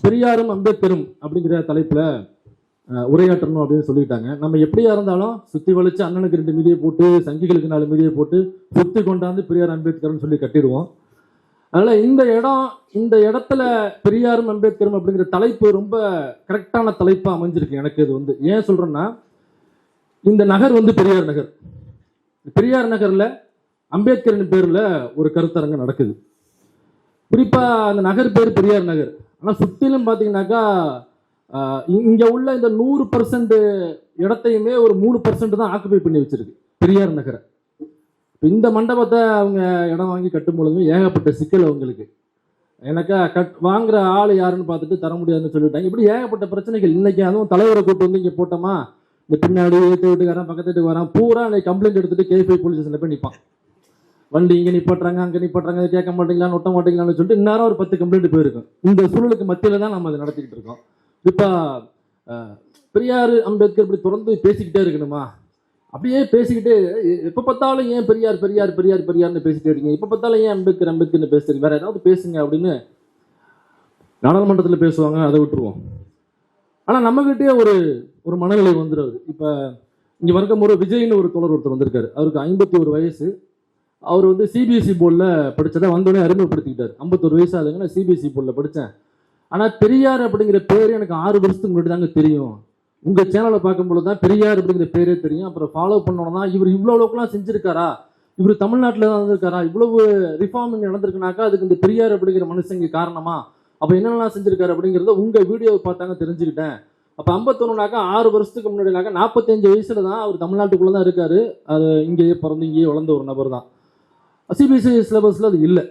பெரியாரும் அம்பேத்கரும் அப்படிங்கிற தலைப்புல உரையாற்றணும் அப்படின்னு சொல்லிட்டாங்க. நம்ம எப்படியா இருந்தாலும் சுத்தி வளைச்சு அண்ணனுக்கு ரெண்டு மீதியை போட்டு சங்கிகளுக்கு நாலு மீதியை போட்டு சுத்தி கொண்டாந்து பெரியார் அம்பேத்கர்னு சொல்லி கட்டிடுவோம். அதனால இந்த இடம் இந்த இடத்துல பெரியாரும் அம்பேத்கரும் அப்படிங்கிற தலைப்பு ரொம்ப கரெக்டான தலைப்பா அமைஞ்சிருக்கு எனக்கு இது வந்து. ஏன் சொல்றேன்னா இந்த நகர் வந்து பெரியார் நகர். பெரியார் நகர்ல அம்பேத்கரின் பேர்ல ஒரு கருத்தரங்கம் நடக்குது. குறிப்பா அந்த நகர் பேர் பெரியார் நகர். ஆனால் சுற்றிலும் பார்த்தீங்கன்னாக்கா இங்கே இ- உள்ள இந்த நூறு பர்சன்ட் இடத்தையுமே ஒரு மூணு பர்சன்ட் தான் ஆக்குபை பண்ணி வச்சிருக்கு பெரியார் நகரை. இந்த மண்டபத்தை அவங்க இடம் வாங்கி கட்டும் பொழுது ஏகப்பட்ட சிக்கல் அவங்களுக்கு. எனக்கா கட் வாங்குற ஆள் யாருன்னு பார்த்துட்டு தர முடியாதுன்னு சொல்லிட்டாங்க. இப்படி ஏகப்பட்ட பிரச்சனைகள் இன்னைக்கு அதுவும் தலைவரை கூட்டு வந்து இங்கே போட்டோமா? இந்த பின்னாடி ஏற்று வீட்டுக்காரன் பக்கத்து வீட்டுக்கு வரான் பூரா இன்னைக்கு கம்ப்ளைண்ட் எடுத்துட்டு கேஃபை போலீஸ் ஸ்டேஷனில் போய் நிற்பான் வண்டி இங்கே நிப்பாட்டுறாங்க அங்கே நிப்பாட்டுறாங்க கேட்க மாட்டீங்களா ஒட்ட மாட்டீங்களான்னு சொல்லிட்டு இந்நேரம் ஒரு பத்து கம்ப்ளைண்ட் போயிருக்கும். இந்த சூழலுக்கு மத்தியில் தான் நம்ம அதை நடத்திக்கிட்டு இருக்கோம். இப்போ பெரியார் அம்பேத்கர் இப்படி தொடர்ந்து பேசிக்கிட்டே இருக்கணுமா? அப்படியே பேசிக்கிட்டே எப்போ பார்த்தாலும் ஏன் பெரியார் பெரியார் பெரியார் பெரியார்னு பேசிட்டே இருக்கீங்க? இப்போ பார்த்தாலும் ஏன் அம்பேத்கர் அம்பேத்கர்னு பேசுறீங்க? வேற ஏதாவது பேசுங்க அப்படின்னு நாடாளுமன்றத்தில் பேசுவாங்க அதை விட்டுருவோம். ஆனால் நம்மகிட்டே ஒரு ஒரு மனநிலை வந்துடுது இப்போ இங்கே வரைக்கும் ஒரு விஜய்னு ஒரு தோழர் ஒருத்தர் வந்திருக்காரு. அவருக்கு ஐம்பத்தி ஒரு வயசு. அவர் வந்து சிபிஎஸ்சி போர்டில் படித்ததை வந்தோடனே அறிமுகப்படுத்திக்கிட்டார். ஐம்பத்தொரு வயசு ஆகுதுங்க நான் சிபிஎஸ்சி போர்டில் படித்தேன் ஆனால் பெரியார் அப்படிங்கிற பேர் எனக்கு ஆறு வருஷத்துக்கு முன்னாடி தாங்க தெரியும். உங்கள் சேனலை பார்க்கும்பொழுது தான் பெரியார் அப்படிங்கிற பேரே தெரியும். அப்புறம் ஃபாலோ பண்ணோன்னா இவர் இவ்வளோ அளவுக்குலாம் செஞ்சுருக்காரா? இவர் தமிழ்நாட்டில் தான் வந்திருக்காரா? இவ்வளவு ரிஃபார்மிங் நடந்திருக்குனாக்கா அதுக்கு இந்த பெரியார் அப்படிங்கிற மனுஷங்க காரணமா? அப்போ என்னென்னலாம் செஞ்சுருக்காரு அப்படிங்கிறத உங்கள் வீடியோவை பார்த்தாங்க தெரிஞ்சுக்கிட்டேன். அப்போ ஐம்பத்தொன்னுனாக்கா ஆறு வருஷத்துக்கு முன்னாடினாக்கா நாற்பத்தஞ்சு வயசில் தான் அவர் தமிழ்நாட்டுக்குள்ளே தான் இருக்கார். அது இங்கேயே பிறந்து இங்கேயே வளர்ந்த ஒரு நபர் தான் சிபிஎஸ்சி சிலபஸில் அது இல்லை.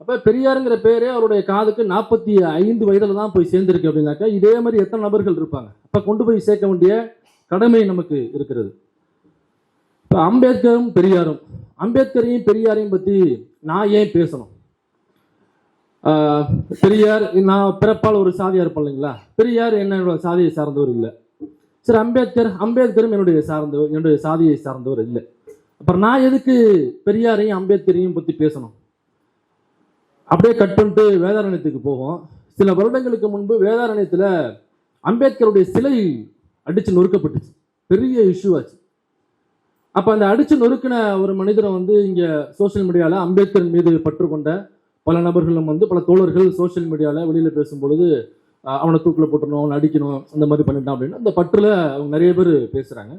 அப்போ பெரியாருங்கிற பேரே அவருடைய காதுக்கு நாற்பத்தி ஐந்து வயதில் தான் போய் சேர்ந்திருக்கு அப்படின்னாக்கா இதே மாதிரி எத்தனை நபர்கள் இருப்பாங்க? அப்போ கொண்டு போய் சேர்க்க வேண்டிய கடமை நமக்கு இருக்கிறது. இப்போ அம்பேத்கரும் பெரியாரும் அம்பேத்கரையும் பெரியாரையும் பற்றி நான் ஏன் பேசணும்? பெரியார் நான் பிறப்பால் ஒரு சாதியாக இருப்பேன் இல்லைங்களா? பெரியார் என்னோட சாதியை சார்ந்தவர் இல்லை. சரி அம்பேத்கர் அம்பேத்கரும் என்னுடைய சார்ந்தவர் என்னுடைய சாதியை சார்ந்தவர் இல்லை. அப்புறம் நான் எதுக்கு பெரியாரையும் அம்பேத்கரையும் பற்றி பேசணும்? அப்படியே கட் பண்ணிட்டு வேதாரண்யத்துக்கு போவோம். சில வருடங்களுக்கு முன்பு வேதாரண்யத்தில் அம்பேத்கருடைய சிலை அடித்து நொறுக்கப்பட்டுச்சு. பெரிய இஷ்யூ ஆச்சு. அப்போ அந்த அடித்து நொறுக்கின ஒரு மனிதரை வந்து இங்கே சோஷியல் மீடியாவில் அம்பேத்கர் மீது பற்றுக்கொண்ட பல நபர்களும் வந்து பல தோழர்கள் சோஷியல் மீடியாவில் வெளியில் பேசும்பொழுது அவனை தூக்கில் போட்டணும் அவனை அடிக்கணும் அந்த மாதிரி பண்ணிட்டான் அப்படின்னு அந்த பற்றில் அவங்க நிறைய பேர் பேசுகிறாங்க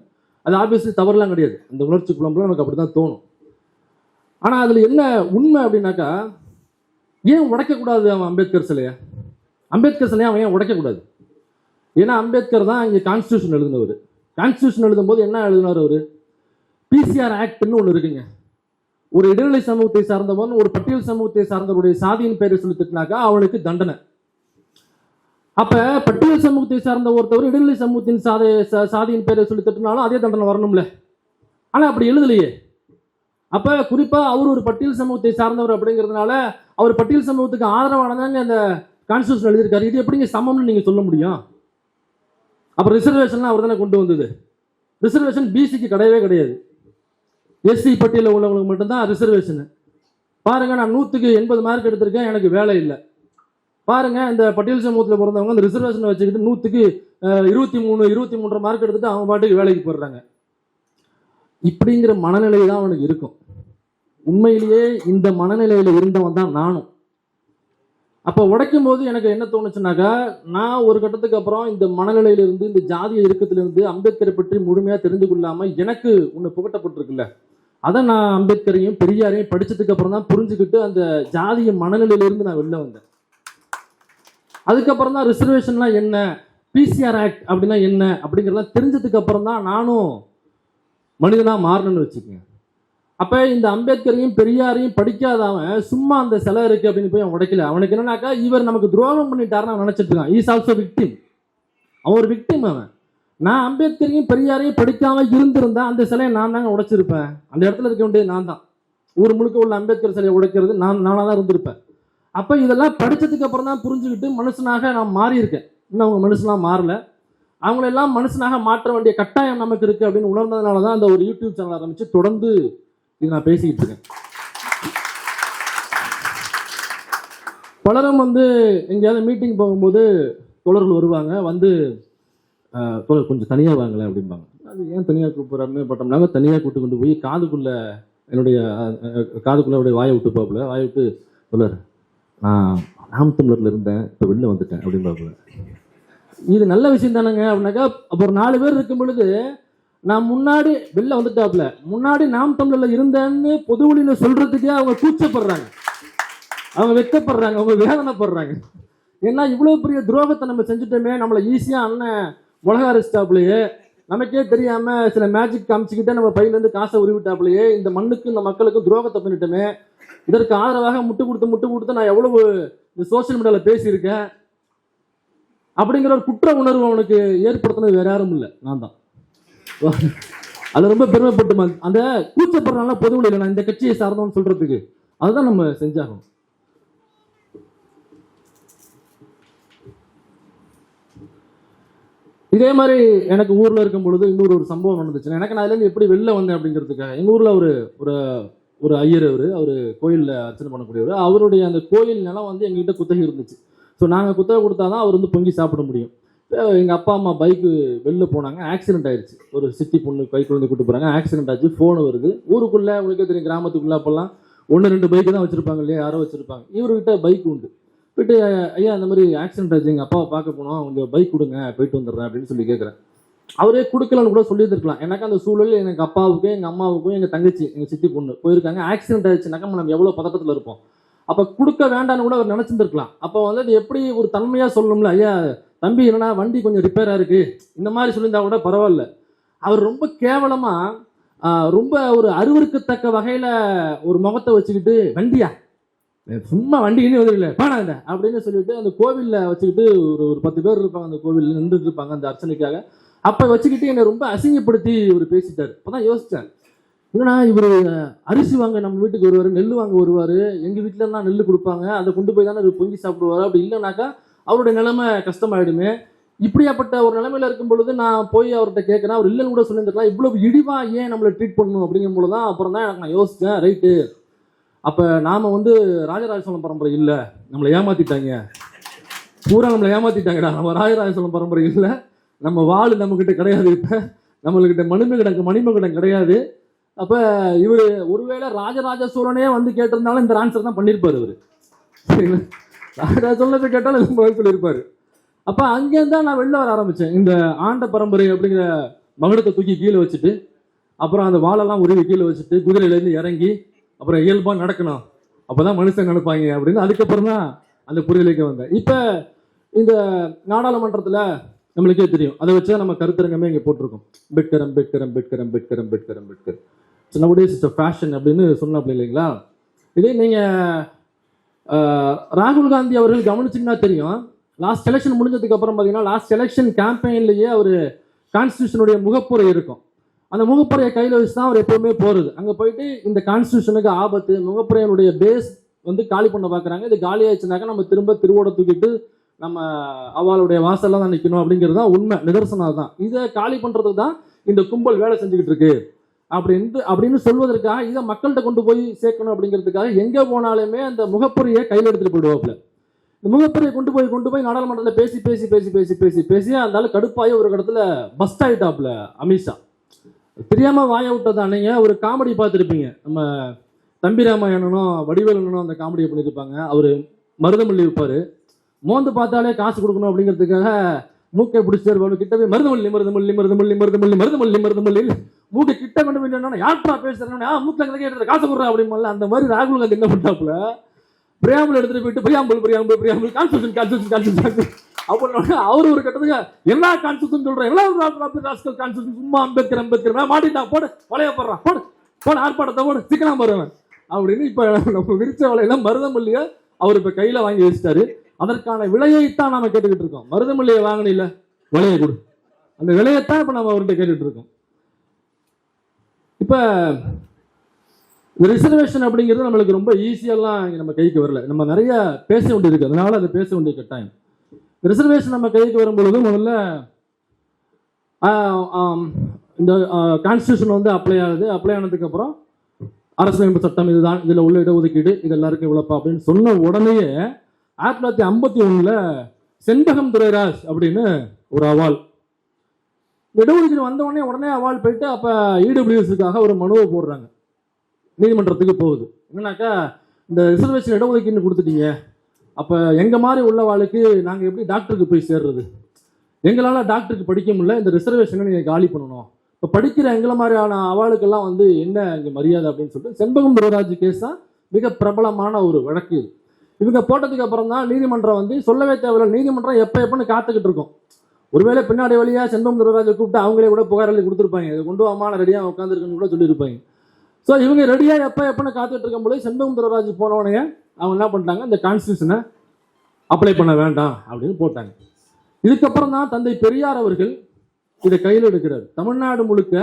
அது ஆப்வியஸ்லி தவறுலாம் கிடையாது. அந்த உணர்ச்சி குழம்புல எனக்கு அப்படிதான் தோணும். ஆனால் அதில் என்ன உண்மை அப்படின்னாக்கா ஏன் உடைக்கக்கூடாது அவன் அம்பேத்கர் சிலையை? அம்பேத்கர் சிலையை அவன் ஏன் உடைக்கக்கூடாது? ஏன்னா அம்பேத்கர் தான் இங்கே கான்ஸ்டியூஷன் எழுதினவர். கான்ஸ்டியூஷன் எழுதும்போது என்ன எழுதினார் அவர்? பிசிஆர் ஆக்ட்னு ஒன்று இருக்குங்க. ஒரு இடைநிலை சமூகத்தை சார்ந்தவன் ஒரு பட்டியல் சமூகத்தை சார்ந்தவருடைய சாதியின் பெயரை சொல்லி திட்டினாக்கா அவனுக்கு தண்டனை. அப்ப பட்டியல் சமூகத்தை சார்ந்த ஒருத்தவர் இடைநிலை சமூகத்தின் சாதி சாதியின் பேரை சொல்லி திட்டினாலும் அதே தண்டனை வரணும்ல. ஆனா அப்படி எழுதலையே. அப்ப குறிப்பா அவர் ஒரு பட்டியல் சமூகத்தை சார்ந்தவர் அப்படிங்கிறதுனால அவர் பட்டியல் சமூகத்துக்கு ஆதரவானதாங்க அந்த கான்ஸ்டியூஷன் எழுதியிருக்காரு. இது எப்படிங்க சமம்னு நீங்க சொல்ல முடியும்? அப்ப ரிசர்வேஷன்லாம் அவர் தானே கொண்டு வந்தது. ரிசர்வேஷன் பிசிக்கு கிடையவே கிடையாது. எஸ்சி பட்டியலில் உள்ளவங்களுக்கு மட்டும்தான் ரிசர்வேஷன் பாருங்க நான் நூற்றுக்கு எண்பது மார்க் எடுத்திருக்கேன் எனக்கு வேலை இல்லை. பாருங்க இந்த பட்டியல் சமூகத்தில் பிறந்தவங்க அந்த ரிசர்வேஷனை வச்சுக்கிட்டு நூற்றுக்கு இருபத்தி மூணு இருபத்தி மூன்றரை மார்க் எடுத்துட்டு அவங்க பாட்டுக்கு வேலைக்கு போடுறாங்க இப்படிங்கிற மனநிலை தான் அவனுக்கு இருக்கும். உண்மையிலேயே இந்த மனநிலையில இருந்தவன் தான் நானும். அப்போ உடைக்கும் போது எனக்கு என்ன தோணுச்சுனாக்கா நான் ஒரு கட்டத்துக்கு அப்புறம் இந்த மனநிலையிலிருந்து இந்த ஜாதிய இறுக்கத்துல இருந்து அம்பேத்கரை பற்றி முழுமையாக தெரிந்து கொள்ளாமல் எனக்கு ஒன்று புகட்டப்பட்டிருக்குல்ல. அதை நான் அம்பேத்கரையும் பெரியாரையும் படித்ததுக்கு அப்புறம் தான் புரிஞ்சுக்கிட்டு அந்த ஜாதிய மனநிலையிலிருந்து நான் வெளில வந்தேன். அதுக்கப்புறம் தான் ரிசர்வேஷன்லாம் என்ன? பிசிஆர் ஆக்ட் அப்படின்னா என்ன? அப்படிங்கிறதெல்லாம் தெரிஞ்சதுக்கு அப்புறம் தான் நானும் மனிதனாக மாறணும்னு வச்சுக்கோங்க. அப்போ இந்த அம்பேத்கரையும் பெரியாரையும் படிக்காதவன் சும்மா அந்த சிலை இருக்குது அப்படின்னு போய் அவன் உடைக்கல. அவனுக்கு என்னன்னாக்கா இவர் நமக்கு துரோகம் பண்ணிட்டாருன்னு அவன் நினச்சிட்டு இருக்கான். ஈஸ் ஆல்சோ விக்டிம் அவன் ஒரு விக்டிம் அவன். நான் அம்பேத்கரையும் பெரியாரையும் படிக்காம இருந்திருந்தா அந்த சிலையை நான் தாங்க உடைச்சிருப்பேன். அந்த இடத்துல இருக்க வேண்டியது நான் தான். ஊர் முழுக்க உள்ள அம்பேத்கர் சிலையை உடைக்கிறது நான் நானாக தான் இருந்திருப்பேன். அப்போ இதெல்லாம் படித்ததுக்கு அப்புறம் தான் புரிஞ்சுக்கிட்டு மனுஷனாக நான் மாறியிருக்கேன். இன்னும் அவங்க மனுஷனாக மாறல. அவங்களெல்லாம் மனுஷனாக மாற்ற வேண்டிய கட்டாயம் நமக்கு இருக்கு அப்படின்னு உணர்ந்ததுனால தான் அந்த ஒரு யூடியூப் சேனல் ஆரம்பித்து தொடர்ந்து இது நான் பேசிக்கிட்டு இருக்கேன். பலரும் வந்து எங்கேயாவது மீட்டிங் போகும்போது தோழர்கள் வருவாங்க. வந்து தோழர் கொஞ்சம் தனியாக வாங்கலை அப்படிம்பாங்க. அது ஏன் தனியாக கூப்பிட்றாருன்னு பட்டோம்னாங்க தனியாக கூட்டு கொண்டு போய் காதுக்குள்ளே என்னுடைய காதுக்குள்ளே என்னுடைய வாயை விட்டு போகல. வாயை விட்டு தோழர் நான் நாம் இருந்தேன் இப்போ வெளில வந்துட்டேன் அப்படிம்பாப்புல. இது நல்ல விஷயம் தானேங்க அப்படின்னாக்கா அப்போ ஒரு நாலு பேர் இருக்கும் பொழுது நான் முன்னாடி வெளில வந்துட்டாப்புல. முன்னாடி நாம் தமிழர்ல இருந்தேன்னு பொது வழியில சொல்றதுக்கே அவங்க கூச்சப்படுறாங்க. அவங்க வெட்கப்படுறாங்க அவங்க வேதனைப்படுறாங்க. ஏன்னா இவ்வளவு பெரிய துரோகத்தை நம்ம செஞ்சுட்டோமே நம்மளை ஈஸியா அண்ணன் உலக அரிஸ்டாப்லயே நமக்கே தெரியாம சில மேஜிக் காமிச்சுக்கிட்டே நம்ம பையில இருந்து காசை உருவிட்டாப்லயே இந்த மண்ணுக்கு இந்த மக்களுக்கு துரோகத்தை பண்ணிட்டோமே. இதற்கு ஆதரவாக முட்டு கொடுத்து முட்டு கொடுத்து நான் எவ்வளவு இந்த சோஷியல் மீடியால பேசியிருக்கேன். அப்படிங்கிற ஒரு குற்ற உணர்வு அவனுக்கு ஏற்படுத்தினது வேற யாரும் இல்லை. நான் தான். அது ரொம்ப பெருமைப்பட்டு அந்த கூச்சப்படுறனால பொதுவில் இல்லை நான் இந்த கட்சியை சார்ந்தவன் சொல்றதுக்கு. அதுதான் நம்ம செஞ்சாகணும். இதே மாதிரி எனக்கு ஊரில் இருக்கும் பொழுது இன்னொரு ஒரு சம்பவம் நடந்துச்சு. எனக்கு நான் அதுலேருந்து எப்படி வெளில வந்தேன் அப்படிங்கிறதுக்காக எங்கள் ஊரில் ஒரு ஒரு ஒரு ஐயர் அவர் அவர் கோயிலில் அர்ச்சனை பண்ணக்கூடியவர் அவருடைய அந்த கோயில் நிலம் வந்து எங்ககிட்ட குத்தகை இருந்துச்சு. ஸோ நாங்கள் குத்தகை கொடுத்தா தான் அவர் வந்து பொங்கி சாப்பிட முடியும். எங்கள் அப்பா அம்மா பைக்கு வெளில போனாங்க ஆக்சிடென்ட் ஆயிடுச்சு ஒரு சிட்டி பொண்ணு பைக் வந்து கூட்டு போகிறாங்க ஆக்சிடென்ட் ஆச்சு ஃபோன் வருது. ஊருக்குள்ளே உங்களுக்கே தெரியும் கிராமத்துக்குள்ளே அப்போல்லாம் ஒன்று ரெண்டு பைக்கு தான் வச்சுருப்பாங்க இல்லையா? யாரோ வச்சுருப்பாங்க. இவர்கிட்ட பைக் உண்டு. போயிட்டு ஐயா இந்த மாதிரி ஆக்சிடென்ட் ஆச்சு. எங்கள் அப்பாவை பார்க்க போனோம். கொஞ்சம் பைக் கொடுங்க. போயிட்டு வந்துடுறேன். அப்படின்னு சொல்லி கேட்குறேன். அவரே கொடுக்கலன்னு கூட சொல்லியிருந்துருக்கலாம். எனக்கு அந்த சூழல் எனக்கு அப்பாவுக்கும் எங்கள் அம்மாவுக்கும் எங்கள் தங்கச்சி எங்கள் சித்தி பொண்ணு போயிருக்காங்க. ஆக்சிடென்ட் ஆயிடுச்சுனாக்கா நம்ம எவ்வளோ பதட்டத்தில் இருப்போம். அப்போ கொடுக்க வேண்டாம்னு கூட அவர் நினச்சிருந்துருக்கலாம். அப்போ வந்து அது எப்படி ஒரு தன்மையாக சொல்லணும்ல ஐயா தம்பி என்னன்னா வண்டி கொஞ்சம் ரிப்பேராக இருக்குது இந்த மாதிரி சொல்லியிருந்தா கூட பரவாயில்ல. அவர் ரொம்ப கேவலமாக ரொம்ப ஒரு அருவருக்கத்தக்க வகையில் ஒரு முகத்தை வச்சுக்கிட்டு வண்டியா? சும்மா வண்டி இனி வந்துடல பாடாத அப்படின்னு சொல்லிட்டு அந்த கோவில்ல வச்சுக்கிட்டு ஒரு ஒரு பத்து பேர் இருப்பாங்க அந்த கோவிலில் நின்றுட்டு இருப்பாங்க அந்த அர்ச்சனைக்காக. அப்போ வச்சுக்கிட்டு என்னை ரொம்ப அசிங்கப்படுத்தி இவர் பேசிட்டாரு. அப்பதான் யோசித்தேன் என்னன்னா இவர் அரிசி வாங்க நம்ம வீட்டுக்கு வருவார் நெல் வாங்க வருவார் எங்கள் வீட்டில் தான் நெல் கொடுப்பாங்க அதை கொண்டு போய் தானே இவர் பொங்கி சாப்பிடுவாரு அப்படி இல்லைனாக்கா அவருடைய நிலைமை கஷ்டமாயிடுமே. இப்படியாப்பட்ட ஒரு நிலைமையில இருக்கும் பொழுது நான் போய் அவர்கிட்ட கேட்குறேன் அவர் இல்லைன்னு கூட சொல்லியிருந்துருக்கலாம் இவ்வளவு இடிவா ஏன் நம்மளை ட்ரீட் பண்ணணும் அப்படிங்கும் பொழுது தான் அப்புறம் தான் எனக்கு நான் யோசித்தேன் ரைட்டு. அப்போ நாம் வந்து ராஜராஜ சோழன் பரம்பரை இல்லை. நம்மளை ஏமாத்திட்டாங்க. பூரா நம்மளை ஏமாத்திட்டாங்கடா. நம்ம ராஜராஜ சோழன் பரம்பரை இல்லை. நம்ம வாள் நம்மக்கிட்ட கிடையாது இப்போ. நம்மளுக்கிட்ட மணிமகிடம் மணிமகிடம் கிடையாது. அப்போ இவரு ஒருவேளை ராஜராஜ சோழனே வந்து கேட்டிருந்தாலும் இந்த ஆன்சர் தான் பண்ணியிருப்பார் இவர். சரிங்களா? ராஜராஜ சோழனை போய் கேட்டாலும் இதுக்கு பதில் சொல்லியிருப்பாரு அப்போ அங்கேருந்து தான் நான் வெளில வர ஆரம்பித்தேன் இந்த ஆண்ட பரம்பரை அப்படிங்கிற மகுடத்தை தூக்கி கீழே வச்சுட்டு அப்புறம் அந்த வாழெல்லாம் உருவி கீழே வச்சுட்டு குதிரையிலேருந்து இறங்கி அப்புறம் இயல்பாக நடக்கணும். அப்போதான் மனுஷன் நடப்பாங்க அப்படின்னு அதுக்கப்புறம் தான் அந்த புரியலுக்கு வந்தேன். இப்போ இந்த நாடாளுமன்றத்தில் நம்மளுக்கே தெரியும். அதை வச்சு நம்ம கருத்தரங்கமே இங்கே போட்டிருக்கோம். Ambedkar Ambedkar Ambedkar Ambedkar Ambedkar Ambedkar is it's fashion அப்படின்னு சொன்னாப்ல இல்லைங்களா? இதே நீங்கள் ராகுல் காந்தி அவர்கள் கவனிச்சிங்கன்னா தெரியும். லாஸ்ட் எலெக்ஷன் முடிஞ்சதுக்கு அப்புறம் பார்த்தீங்கன்னா லாஸ்ட் எலெக்ஷன் கேம்பெயின்லேயே அவர் கான்ஸ்டியூஷனுடைய முகப்புரை இருக்கும். அந்த முகப்புரையை கையில் வச்சு தான் அவர் எப்பவுமே போகிறது அங்கே போயிட்டு இந்த கான்ஸ்டியூஷனுக்கு ஆபத்து முகப்புரையினுடைய பேஸ் வந்து காலி பண்ண பார்க்குறாங்க இது காலி ஆயிடுச்சுனாக்கா நம்ம திரும்ப திருவோட தூக்கிட்டு நம்ம அவளுடைய வாசல்லாம் தான் நிற்கணும் அப்படிங்கிறது தான் உண்மை நிதர்சனம் தான் இதை காலி பண்ணுறதுக்கு தான் இந்த கும்பல் வேலை செஞ்சுக்கிட்டு இருக்கு. அப்படின்னு அப்படின்னு சொல்வதற்காக இதை மக்கள்கிட்ட கொண்டு போய் சேர்க்கணும் அப்படிங்கிறதுக்காக எங்கே போனாலுமே அந்த முகப்புரையை கையில் எடுத்துகிட்டு போயிடுவாப்புல. இந்த முகப்புரையை கொண்டு போய் கொண்டு போய் நாடாளுமன்றத்தில் பேசி பேசி பேசி பேசி பேசி பேசி அந்த கடுப்பாகி ஒரு இடத்துல பஸ்ட் ஆயிட்டாப்ல அமித்ஷா தெரியாம வாய விட்டதானீங்க ஒரு காமெடி பார்த்துருப்பீங்க. நம்ம தம்பி ராமாயணனும் வடிவேலனும் அந்த காமெடியை பண்ணியிருப்பாங்க. அவர் மருதமல்லி விற்பாரு மோந்து பார்த்தாலே காசு கொடுக்கணும் அப்படிங்கிறதுக்காக மூக்கை பிடிச்சிட்டு கிட்டவே கிட்ட போய் மருதமல்லி மருதமல்லி மருதமல்லி மருதமல்லி மருதமல்லி மருதமல்லி மூக்கை கிட்ட கொண்டு போய் நின்னா, யார்ட்ரா பேசுறேன்? ஆ மூக்கில் கேட்டு காசு கொடுறா அப்படின்னு அந்த மாதிரி ராகுல் காந்தி என்ன பண்ணாப்புல பிரியாம்பல் எடுத்துட்டு போயிட்டு preamble preamble preamble constitution constitution constitution. அப்படின்னு அவர் ஒரு கட்டத்துக்கு என்ன கான்ஸ்டியூஷன் சொல்றேன் எல்லாம் ராஸ்கல் கான்ஸ்டியூஷன் சும்மா அம்பேத்கர் அம்பேத்கர் நான் மாட்டிட்டான் போடு வளைய போடுறான் போடு போடு ஆர்ப்பாட்டத்தை போடு சிக்கனா வருவேன். அப்படின்னு இப்போ நம்ம விரிச்ச வலையில மருதமல்லியை அவர் இப்போ கையில் வாங்கி வச்சுட்டாரு. அதற்கான விலையைத்தான் நாம கேட்டுக்கிட்டு இருக்கோம். மருதமல்லியை வாங்கின இல்ல விலையை கொடு. அந்த விலையைத்தான் இப்போ நம்ம அவர்கிட்ட கேட்டுட்டு இருக்கோம். இப்போ இந்த ரிசர்வேஷன் அப்படிங்கிறது நம்மளுக்கு ரொம்ப ஈஸியெல்லாம் நம்ம கைக்கு வரல. நம்ம நிறைய பேச வேண்டியிருக்கு. அதனால அதை பேச வேண்டிய கட்டாயம். ரிசர்வேஷன் நம்ம கைக்கு வரும்பொழுது முதல்ல இந்த கான்ஸ்டியூஷன் வந்து அப்ளை ஆகுது. அப்ளை ஆனதுக்கப்புறம் அரசியலமைப்பு சட்டம் இதுதான். இதில் உள்ள இடஒதுக்கீடு இது எல்லாருக்கும் இவ்வளப்பா அப்படின்னு சொன்ன உடனேயே ஆயிரத்தி தொள்ளாயிரத்தி ஐம்பத்தி ஒன்றில் செண்பகம் துரைராஜ் அப்படின்னு ஒரு அவால் இடஒதுக்கீடு வந்த உடனே உடனே அவால் போயிட்டு அப்போ இடபிள்யூஎஸ்க்காக ஒரு மனுவை போடுறாங்க. நீதிமன்றத்துக்கு போகுது. என்னன்னாக்கா இந்த ரிசர்வேஷன் இடஒதுக்கீடு கொடுத்துட்டீங்க. அப்போ எங்கள் மாதிரி உள்ளவாளுக்கு நாங்கள் எப்படி டாக்டருக்கு போய் சேர்றது? எங்களால் டாக்டருக்கு படிக்க முடியல இந்த ரிசர்வேஷனை நீங்கள் காலி பண்ணணும். இப்போ படிக்கிற எங்களை மாதிரியான அவளுக்கெல்லாம் வந்து என்ன இங்கே மரியாதை அப்படின்னு சொல்லிட்டு செண்பகம் துரராஜ் கேஸ் தான் மிக பிரபலமான ஒரு வழக்கு. இது. இவங்க போட்டதுக்கு அப்புறம் தான் நீதிமன்றம் வந்து சொல்லவே தேவையில்லை நீதிமன்றம் எப்போ எப்போன்னு காத்துக்கிட்டு இருக்கும். ஒருவேளை பின்னாடி வழியாக செண்பகம் துரராஜை கூப்பிட்டு அவங்களே கூட புகார் எழுதி கொடுத்துருப்பாங்க. இதை கொண்டு வாமான ரெடியாக உட்காந்துருக்குன்னு கூட சொல்லியிருப்பாங்க. ஸோ இவங்க ரெடியாக எப்போ எப்போன்னு காத்துட்டு இருக்கும்போது செண்பகம் துரராஜ் போனவனைய அவங்க என்ன பண்ணிட்டாங்க இந்த கான்ஸ்டியூஷனை அப்ளை பண்ண வேண்டாம் அப்படின்னு போட்டாங்க. இதுக்கப்புறம் தான் தந்தை பெரியார் அவர்கள் இதை கையில் எடுக்கிறார். தமிழ்நாடு முழுக்க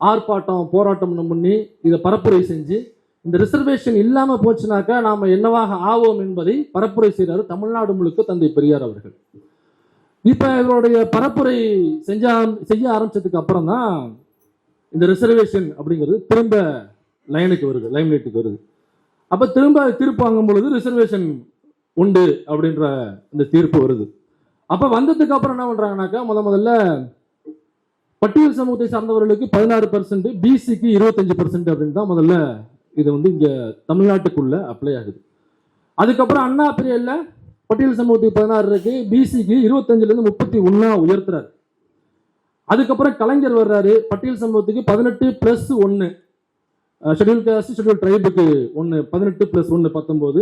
ஆர்ப்பாட்டம் போராட்டம் பண்ணி இதை பரப்புரை செஞ்சு இந்த ரிசர்வேஷன் இல்லாமல் போச்சுனாக்கா நாம் என்னவாக ஆவோம் என்பதை பரப்புரை செய்கிறார் தமிழ்நாடு முழுக்க தந்தை பெரியார் அவர்கள். இப்போ இவருடைய பரப்புரை செஞ்ச செய்ய ஆரம்பிச்சதுக்கு அப்புறம் தான் இந்த ரிசர்வேஷன் அப்படிங்கிறது திரும்ப லைனுக்கு வருது லைம்லைட்டுக்கு வருது. அப்போ திரும்ப தீர்ப்பு வாங்கும் பொழுது ரிசர்வேஷன் உண்டு அப்படின்ற இந்த தீர்ப்பு வருது. அப்போ வந்ததுக்கு அப்புறம் என்ன பண்ணுறாங்கனாக்கா முத முதல்ல பட்டியல் சமூகத்தை சார்ந்தவர்களுக்கு பதினாறு பர்சன்ட் பிசிக்கு இருபத்தஞ்சு பர்சன்ட் அப்படின்னு தான் முதல்ல இது வந்து இங்கே தமிழ்நாட்டுக்குள்ள அப்ளை ஆகுது. அதுக்கப்புறம் அண்ணா பிரியல்ல பட்டியல் சமூகத்துக்கு பதினாறு இருக்கு பிசிக்கு இருபத்தஞ்சிலேருந்து முப்பத்தி ஒன்றா உயர்த்துறாரு. அதுக்கப்புறம் கலைஞர் வர்றாரு. பட்டியல் சமூகத்துக்கு பதினெட்டு பிளஸ் ஒன்று ஷெட்யூல் காஸ்ட் ஷெட்யூல் ட்ரைபுக்கு ஒன்று பதினெட்டு பிளஸ் ஒன்று பத்தொம்போது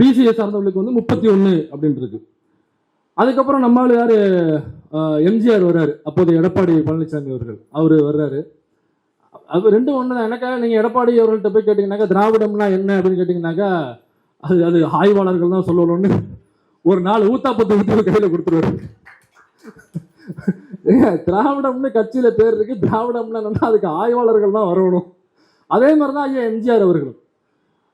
பிசிஏ சார்ந்தவர்களுக்கு வந்து முப்பத்தி ஒன்று அப்படின்ட்டு அதுக்கப்புறம் நம்மால் யார் எம்ஜிஆர் வர்றாரு. அப்போது எடப்பாடி பழனிசாமி அவர்கள். அவர் வர்றாரு. அது ரெண்டும் ஒன்று தான் எனக்காக நீங்கள் எடப்பாடி அவர்கள்ட்ட போய் கேட்டிங்கனாக்கா திராவிடம்னா என்ன அப்படின்னு கேட்டிங்கனாக்கா அது அது ஆய்வாளர்கள் தான் சொல்லணும்னு ஒரு நாள் ஊத்தாப்பத்து ஊற்றி கையில் கொடுத்துருவாரு. திராவிடம்னு கட்சியில பேர் இருக்கு திராவிடம்னா அதுக்கு ஆய்வாளர்கள் தான் வரணும். அதே மாதிரி தான் ஐயா எம்ஜிஆர் அவர்களும்.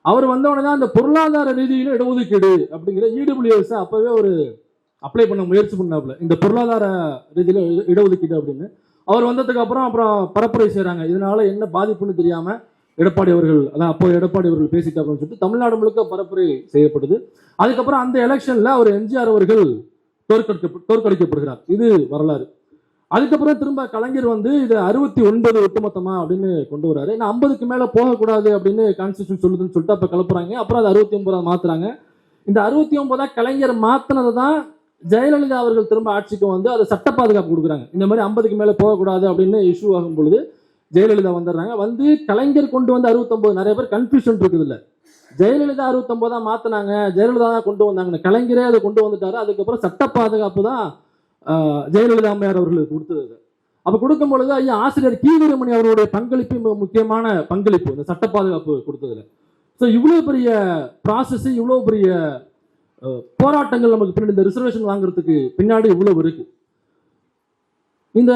அவர் வந்த உடனே தான் அந்த பொருளாதார ரீதியில இடஒதுக்கீடு அப்படிங்கிற இடபிள்யூஎஸ் அப்பவே ஒரு அப்ளை பண்ண முயற்சி பண்ணாப்புல. இந்த பொருளாதார ரீதியில இட- இடஒதுக்கீடு அப்படின்னு. அவர் வந்ததுக்கு அப்புறம் அப்புறம் பரப்புரை செய்கிறாங்க இதனால என்ன பாதிப்புன்னு தெரியாம எடப்பாடி அவர்கள் அதான் அப்போ எடப்பாடி அவர்கள் அப்படின்னு சொல்லிட்டு தமிழ்நாடு முழுக்க பரப்புரை செய்யப்படுது. அதுக்கப்புறம் அந்த எலெக்ஷன்ல அவர் எம்ஜிஆர் அவர்கள் தோற்கடிக்க தோற்கடிக்கப்படுகிறார். இது வரலாறு. அதுக்கப்புறம் திரும்ப கலைஞர் வந்து இது அறுபத்தி ஒன்பது ஒட்டுமொத்தமா அப்படின்னு கொண்டு வராரு ஏன்னா ஐம்பதுக்கு மேல போகக்கூடாது அப்படின்னு கான்ஸ்டியூஷன் சொல்லுதுன்னு சொல்லிட்டு அப்ப கிளப்புறாங்க. அப்புறம் அது அறுபத்தி ஒன்பதாவது மாத்துறாங்க. இந்த அறுபத்தி ஒன்பதா கலைஞர் மாத்தினதை தான் ஜெயலலிதா அவர்கள் திரும்ப ஆட்சிக்கு வந்து அதை சட்ட பாதுகாப்பு கொடுக்குறாங்க. இந்த மாதிரி ஐம்பதுக்கு மேல போகக்கூடாது அப்படின்னு இஷ்யூ ஆகும் பொழுது ஜெயலலிதா வந்துடுறாங்க. வந்து கலைஞர் கொண்டு வந்து அறுபத்தொன்பது நிறைய பேர் கன்ஃபியூஷன் இருக்குது இல்லை ஜெயலலிதா அறுபத்தொன்பதா மாத்தினாங்க. ஜெயலலிதா தான் கொண்டு வந்தாங்க கலைஞரே அதை கொண்டு வந்துட்டாரு. அதுக்கப்புறம் சட்ட பாதுகாப்பு தான் ஜெயலலிதா அம்மையார் அவர்களுக்கு கொடுத்தது. அப்ப கொடுக்கும் பொழுது ஐயா ஆசிரியர் கீவீரமணி அவருடைய பங்களிப்பு முக்கியமான பங்களிப்பு. இந்த சட்ட பாதுகாப்பு கொடுத்ததுல. ஸோ இவ்வளவு பெரிய ப்ராசஸ் இவ்வளவு பெரிய போராட்டங்கள் நமக்கு பின்னாடி இந்த ரிசர்வேஷன் வாங்குறதுக்கு பின்னாடி இவ்வளவு இருக்கு. இந்த